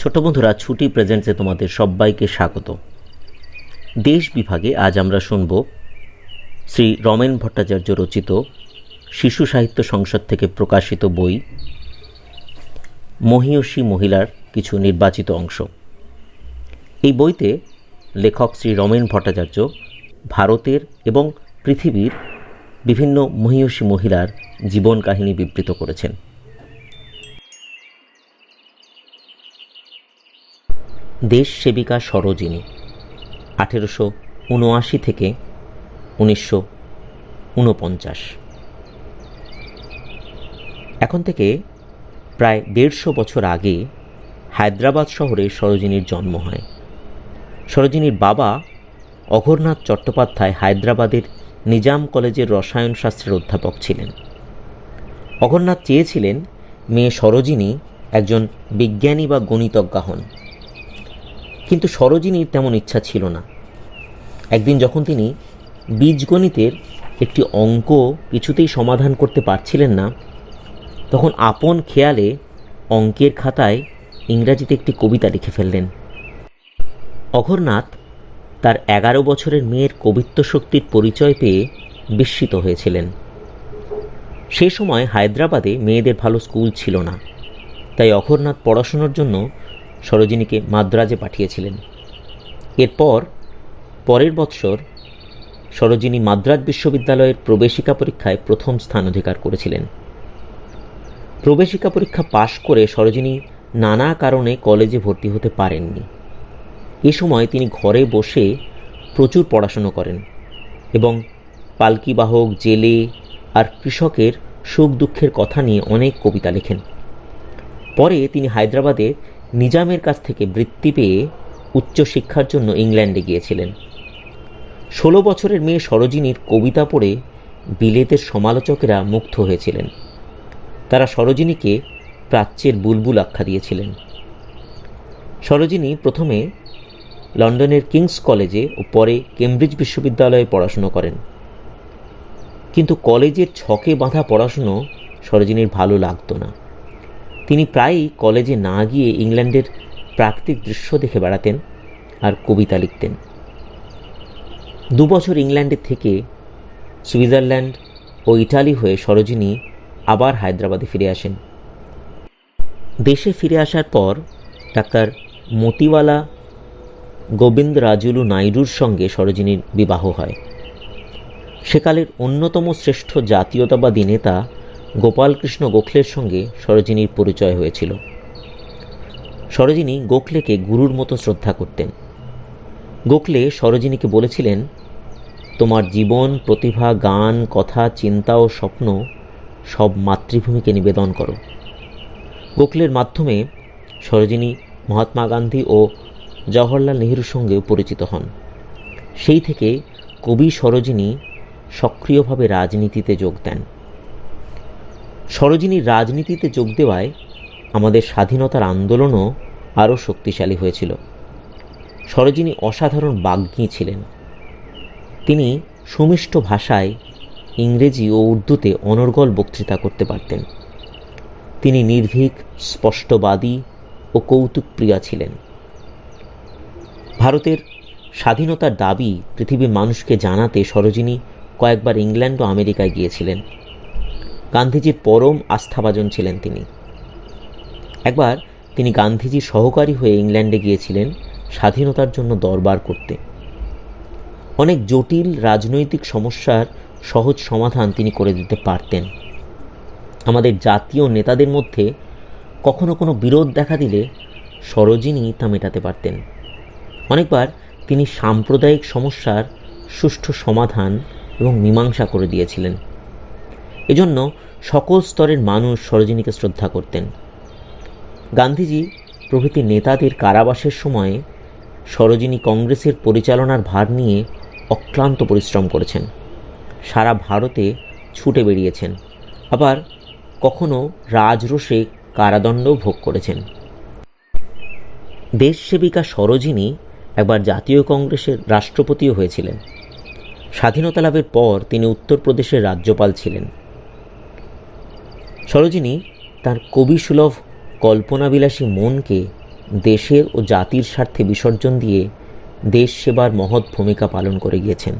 ছোট বন্ধুরা, ছুটি প্রেজেন্টসে তোমাদের সবাইকে স্বাগত। দেশ বিভাগে আজ আমরা শুনব শ্রী রমেন ভট্টাচার্য রচিত শিশু সাহিত্য সংসদ থেকে প্রকাশিত বই, মহিয়সী মহিলার কিছু নির্বাচিত অংশ। এই বইতে লেখক শ্রী রমেন ভট্টাচার্য ভারতের এবং পৃথিবীর বিভিন্ন মহিয়সী মহিলার জীবন কাহিনী বিবৃত করেছেন। দেশ সেবিকা সরোজিনী, আঠেরোশো উনআশি থেকে উনিশশো ঊনপঞ্চাশ এখন থেকে প্রায় দেড়শো বছর আগে হায়দ্রাবাদ শহরে সরোজিনীর জন্ম হয়। সরোজিনীর বাবা অঘরনাথ চট্টোপাধ্যায় হায়দ্রাবাদের নিজাম কলেজের রসায়নশাস্ত্রের অধ্যাপক ছিলেন। অঘরনাথ চেয়েছিলেন মেয়ে সরোজিনী একজন বিজ্ঞানী বা গণিতজ্ঞা হন। কিন্তু সরোজিনীর তেমন ইচ্ছা ছিল না। একদিন যখন তিনি বীজগণিতের একটি অঙ্ক কিছুতেই সমাধান করতে পারছিলেন না, তখন আপন খেয়ালে অঙ্কের খাতায় ইংরাজিতে একটি কবিতা লিখে ফেললেন। অঘরনাথ তার এগারো বছরের মেয়ের কবিত্ব শক্তির পরিচয় পেয়ে বিস্মিত হয়েছিলেন। সে সময় হায়দ্রাবাদে মেয়েদের ভালো স্কুল ছিল না, তাই অঘরনাথ পড়াশোনার জন্য সরোজিনীকে মাদ্রাজে পাঠিয়েছিলেন। এরপর পরের বৎসর সরোজিনী মাদ্রাজ বিশ্ববিদ্যালয়ের প্রবেশিকা পরীক্ষায় প্রথম স্থান অধিকার করেছিলেন। প্রবেশিকা পরীক্ষা পাশ করে সরোজিনী নানা কারণে কলেজে ভর্তি হতে পারেননি। এ সময় তিনি ঘরে বসে প্রচুর পড়াশুনো করেন এবং পালকি বাহক জেলে আর কৃষকের সুখ দুঃখের কথা নিয়ে অনেক কবিতা লেখেন। পরে তিনি হায়দ্রাবাদে নিজামের কাছ থেকে বৃত্তি পেয়ে উচ্চশিক্ষার জন্য ইংল্যান্ডে গিয়েছিলেন। ষোলো বছরের মেয়ে সরোজিনীর কবিতা পড়ে বিলেতের সমালোচকেরা মুগ্ধ হয়েছিলেন। তারা সরোজিনীকে প্রাচ্যের বুলবুল আখ্যা দিয়েছিলেন। সরোজিনী প্রথমে লন্ডনের কিংস কলেজে ও পরে কেমব্রিজ বিশ্ববিদ্যালয়ে পড়াশুনো করেন। কিন্তু কলেজের ছকে বাঁধা পড়াশুনো সরোজিনীর ভালো লাগতো না। তিনি প্রায়ই কলেজে না গিয়ে ইংল্যান্ডের প্রাকৃতিক দৃশ্য দেখে বেড়াতেন আর কবিতা লিখতেন। দু বছর ইংল্যান্ডে থেকে সুইজারল্যান্ড ও ইটালি হয়ে সরোজিনী আবার হায়দ্রাবাদে ফিরে আসেন। দেশে ফিরে আসার পর ডাক্তার মতিওয়ালা গোবিন্দ রাজুলু নাইডুর সঙ্গে সরোজিনীর বিবাহ হয়। সেকালের অন্যতম শ্রেষ্ঠ জাতীয়তাবাদী নেতা গোপালকৃষ্ণ গোখলের সঙ্গে সরোজিনীর পরিচয় হয়েছিল। সরোজিনী গোখলেকে গুরুর মতো শ্রদ্ধা করতেন। গোখলে সরোজিনীকে বলেছিলেন, তোমার জীবন, প্রতিভা, গান, কথা, চিন্তা ও স্বপ্ন সব মাতৃভূমিকে নিবেদন করো। গোখলের মাধ্যমে সরোজিনী মহাত্মা গান্ধী ও জওহরলাল নেহরুর সঙ্গেও পরিচিত হন। সেই থেকে কবি সরোজিনী সক্রিয়ভাবে রাজনীতিতে যোগ দেন। সরোজিনীর রাজনীতিতে যোগ দেওয়ায় আমাদের স্বাধীনতার আন্দোলনও আরও শক্তিশালী হয়েছিল। সরোজিনী অসাধারণ বাগ্মী ছিলেন। তিনি সুমিষ্ট ভাষায় ইংরেজি ও উর্দুতে অনর্গল বক্তৃতা করতে পারতেন। তিনি নির্ভীক, স্পষ্টবাদী ও কৌতুকপ্রিয়া ছিলেন। ভারতের স্বাধীনতার দাবি পৃথিবীর মানুষকে জানাতে সরোজিনী কয়েকবার ইংল্যান্ড ও আমেরিকায় গিয়েছিলেন। গান্ধীজির পরম আস্থাভাজন ছিলেন তিনি। একবার তিনি গান্ধীজির সহকারী হয়ে ইংল্যান্ডে গিয়েছিলেন স্বাধীনতার জন্য দরবার করতে। অনেক জটিল রাজনৈতিক সমস্যার সহজ সমাধান তিনি করে দিতে পারতেন। আমাদের জাতীয় নেতাদের মধ্যে কখনো কোনো বিরোধ দেখা দিলে সরোজিনী তা মেটাতে পারতেন। অনেকবার তিনি সাম্প্রদায়িক সমস্যার সুষ্ঠু সমাধান এবং মীমাংসা করে দিয়েছিলেন। এজন্য সকল স্তরের মানুষ সরোজিনীকে শ্রদ্ধা করতেন। গান্ধীজি প্রভৃতি নেতাদের কারাবাসের সময়ে সরোজিনী কংগ্রেসের পরিচালনার ভার নিয়ে অক্লান্ত পরিশ্রম করেছেন। সারা ভারতে ছুটে বেরিয়েছেন। আবার কখনো রাজরোষে কারাদণ্ডও ভোগ করেছেন। দেশসেবিকা সরোজিনী একবার জাতীয় কংগ্রেসের রাষ্ট্রপতিও হয়েছিলেন। স্বাধীনতা লাভের পর তিনি উত্তরপ্রদেশের রাজ্যপাল ছিলেন। সরোজিনী তার কবিসুলভ কল্পনাবিলাসী মনকে দেশের ও জাতির স্বার্থে বিসর্জন দিয়ে দেশ সেবার মহৎ ভূমিকা পালন করে গিয়েছেন।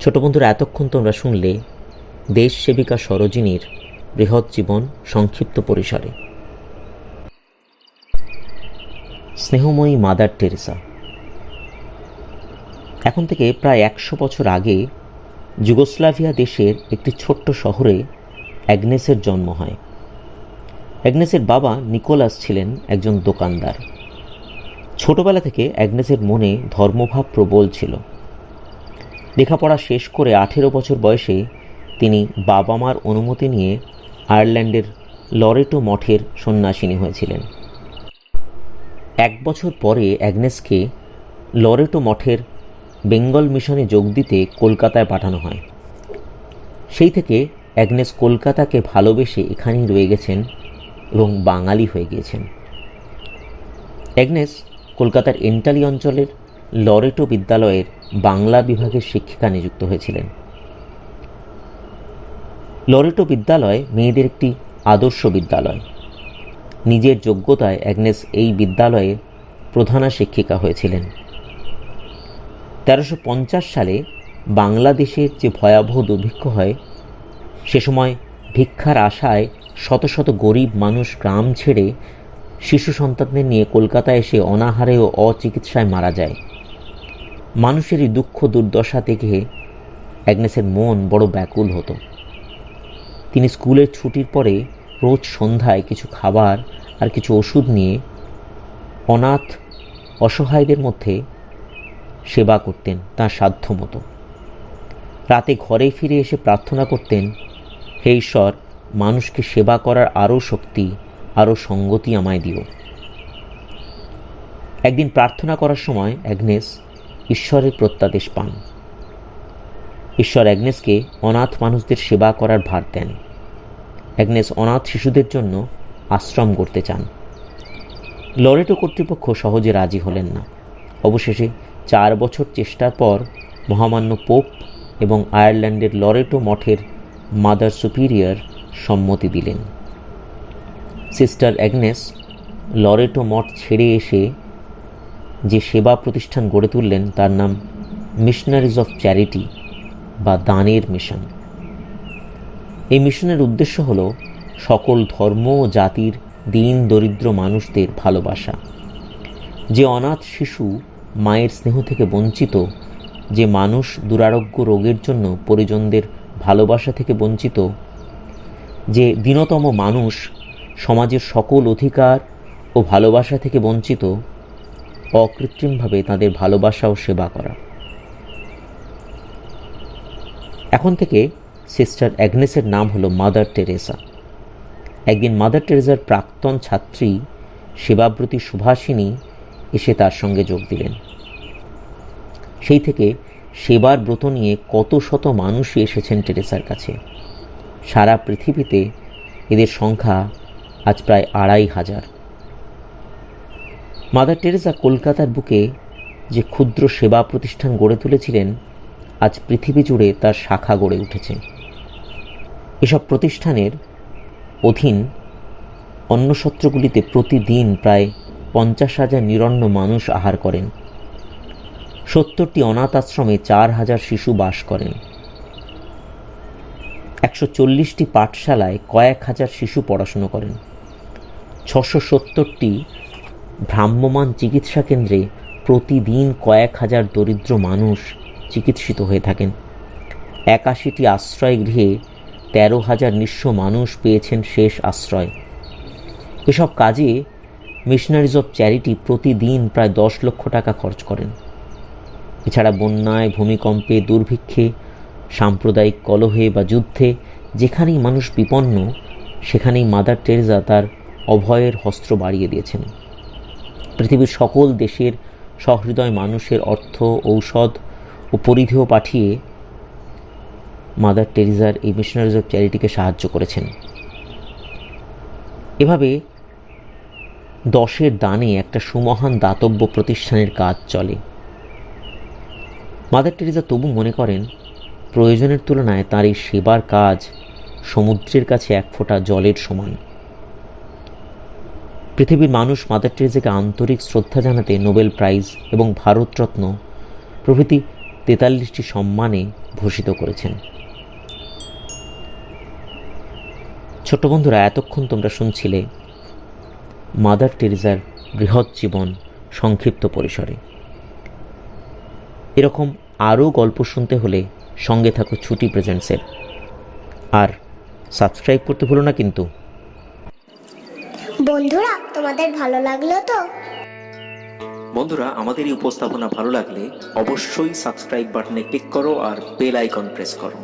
ছোট বন্ধুরা, এতক্ষণ তোমরা শুনলে দেশ সেবিকা সরোজিনীর বৃহৎ জীবন সংক্ষিপ্ত পরিসরে। স্নেহময়ী মাদার টেরেসা। এখন থেকে প্রায় একশো বছর আগে যুগোস্লাভিয়া দেশের একটি ছোট্ট শহরে অ্যাগনেসের জন্ম হয়। অ্যাগনেসের বাবা নিকোলাস ছিলেন একজন দোকানদার। ছোটবেলা থেকে অ্যাগনেসের মনে ধর্মভাব প্রবল ছিল। লেখাপড়া শেষ করে আঠেরো বছর বয়সে তিনি বাবা মার অনুমতি নিয়ে আয়ারল্যান্ডের লরেটো মঠের সন্ন্যাসিনী হয়েছিলেন। এক বছর পরে অ্যাগনেসকে লরেটো মঠের বেঙ্গল মিশনে যোগ দিতে কলকাতায় পাঠানো হয়। সেই থেকে অ্যাগনেস কলকাতাকে ভালোবেসে এখানেই রয়ে গেছেন এবং বাঙালি হয়ে গিয়েছেন। অ্যাগনেস কলকাতার এন্টালি অঞ্চলের লরেটো বিদ্যালয়ের বাংলা বিভাগের শিক্ষিকা নিযুক্ত হয়েছিলেন। লরেটো বিদ্যালয় মেয়েদের একটি আদর্শ বিদ্যালয়। নিজের যোগ্যতায় অ্যাগনেস এই বিদ্যালয়ে প্রধানা শিক্ষিকা হয়েছিলেন। তেরোশো সালে বাংলাদেশের যে ভয়াবহ দুর্ভিক্ষ হয়, সে সময় ভিক্ষার আশায় শত শত গরিব মানুষ গ্রাম ছেড়ে শিশু সন্তানদের নিয়ে কলকাতায় এসে অনাহারে ও অচিকিৎসায় মারা যায়। মানুষের এই দুঃখ দুর্দশা দেখে অ্যাগনেসের মন বড় ব্যাকুল হতো। তিনি স্কুলের ছুটির পরে রোজ সন্ধ্যায় কিছু খাবার আর কিছু ওষুধ নিয়ে অনাথ, অসহায়দের মধ্যে সেবা করতেন তার সাধ্য মতো। রাতে ঘরে ফিরে এসে প্রার্থনা করতেন, হে ঈশ্বর, মানুষকে সেবা করার আরও শক্তি, আরও সঙ্গতি আমায় দিও। একদিন প্রার্থনা করার সময় অ্যাগনেস ঈশ্বরের প্রত্যাদেশ পান। ঈশ্বর অ্যাগনেসকে অনাথ মানুষদের সেবা করার ভার দেন। অ্যাগনেস অনাথ শিশুদের জন্য আশ্রম করতে চান। লরেটো কর্তৃপক্ষ সহজে রাজি হলেন না। অবশেষে চার বছর চেষ্টার পর মহামান্য পোপ এবং আয়ারল্যান্ডের লরেটো মঠের মাদার সুপিরিয়র সম্মতি দিলেন। সিস্টার অ্যাগনেস লরেটো মঠ ছেড়ে এসে যে সেবা প্রতিষ্ঠান গড়ে তুললেন, তার নাম মিশনারিজ অফ চ্যারিটি বা দানের মিশন। এই মিশনের উদ্দেশ্য হল সকল ধর্ম ও জাতির দিন দরিদ্র মানুষদের ভালোবাসা। যে অনাথ শিশু মায়ের স্নেহ থেকে বঞ্চিত যে মানুষ দুরারোগ্য রোগের জন্য পরিজনদের ভালোবাসা থেকে বঞ্চিত, যে দীনতম মানুষ সমাজের সকল অধিকার ও ভালোবাসা থেকে বঞ্চিত, অকৃত্রিমভাবে তাদের ভালোবাসা ও সেবা করা। এখন থেকে সিস্টার অ্যাগনেসের নাম হলো মাদার টেরেসা। একদিন মাদার টেরেসার প্রাক্তন ছাত্রী, সেবাব্রতী সুভাষিনী এসে তার সঙ্গে যোগ দিলেন। সেই থেকে সেবার ব্রত নিয়ে কত শত মানুষই এসেছেন টেরেসার কাছে। সারা পৃথিবীতে এদের সংখ্যা আজ প্রায় আড়াই হাজার। মাদার টেরেসা কলকাতার বুকে যে ক্ষুদ্র সেবা প্রতিষ্ঠান গড়ে তুলেছিলেন, আজ পৃথিবী জুড়ে তার শাখা গড়ে উঠেছে। এসব প্রতিষ্ঠানের অধীন অন্য সত্রগুলিতে প্রতিদিন প্রায় পঞ্চাশ হাজার নিরন্ন মানুষ আহার করেন। সত্তরটি অনাথ আশ্রমে চার হাজার শিশু বাস করেন। একশো চল্লিশটি পাঠশালায় কয়েক হাজার শিশু পড়াশুনো করেন। ছশো সত্তরটি ভ্রাম্যমান চিকিৎসা কেন্দ্রে প্রতিদিন কয়েক হাজার দরিদ্র মানুষ চিকিৎসিত হয়ে থাকেন। একাশিটি আশ্রয় গৃহে তেরো হাজার নিঃস্ব মানুষ পেয়েছেন শেষ আশ্রয়। এসব কাজে মিশনারিজ অফ চ্যারিটি প্রতিদিন প্রায় দশ লক্ষ টাকা খরচ করেন। এছাড়া বন্যায়, ভূমিকম্পে, দুর্ভিক্ষে, সাম্প্রদায়িক কলহে বা যুদ্ধে যেখানেই মানুষ বিপন্ন, সেখানেই মাদার টেরেজা তার অভয়ের হস্ত্র বাড়িয়ে দিয়েছেন। পৃথিবীর সকল দেশের সহৃদয় মানুষের অর্থ, ঔষধ ও পরিধেয় পাঠিয়ে মাদার টেরিজার এই মিশনারিজ অফ চ্যারিটিকে সাহায্য করেছেন। এভাবে দশের দানে একটা সুমহান দাতব্য প্রতিষ্ঠানের কাজ চলে। মাদার টেরিজা তবু মনে করেন, প্রয়োজনের তুলনায় তার এই সেবার কাজ সমুদ্রের কাছে এক ফোঁটা জলের সমান। পৃথিবীর মানুষ মাদার টেরেজাকে আন্তরিক শ্রদ্ধা জানাতে নোবেল প্রাইজ এবং ভারতরত্ন প্রভৃতি তেতাল্লিশটি সম্মানে ভূষিত করেছেন। ছোট্ট বন্ধুরা, এতক্ষণ তোমরা শুনছিলে মাদার টেরেজার বৃহৎ জীবন সংক্ষিপ্ত পরিসরে। এরকম আরও গল্প শুনতে হলে সঙ্গে থাকো ছুটি প্রেজেন্টসের। আর সাবস্ক্রাইব করতে ভুলো না কিন্তু। বন্ধুরা তোমাদের ভালো লাগল তো? বন্ধুরা আমাদের এই উপস্থাপনা ভালো লাগলে অবশ্যই সাবস্ক্রাইব বাটনে ক্লিক করো আর বেল আইকন প্রেস করো।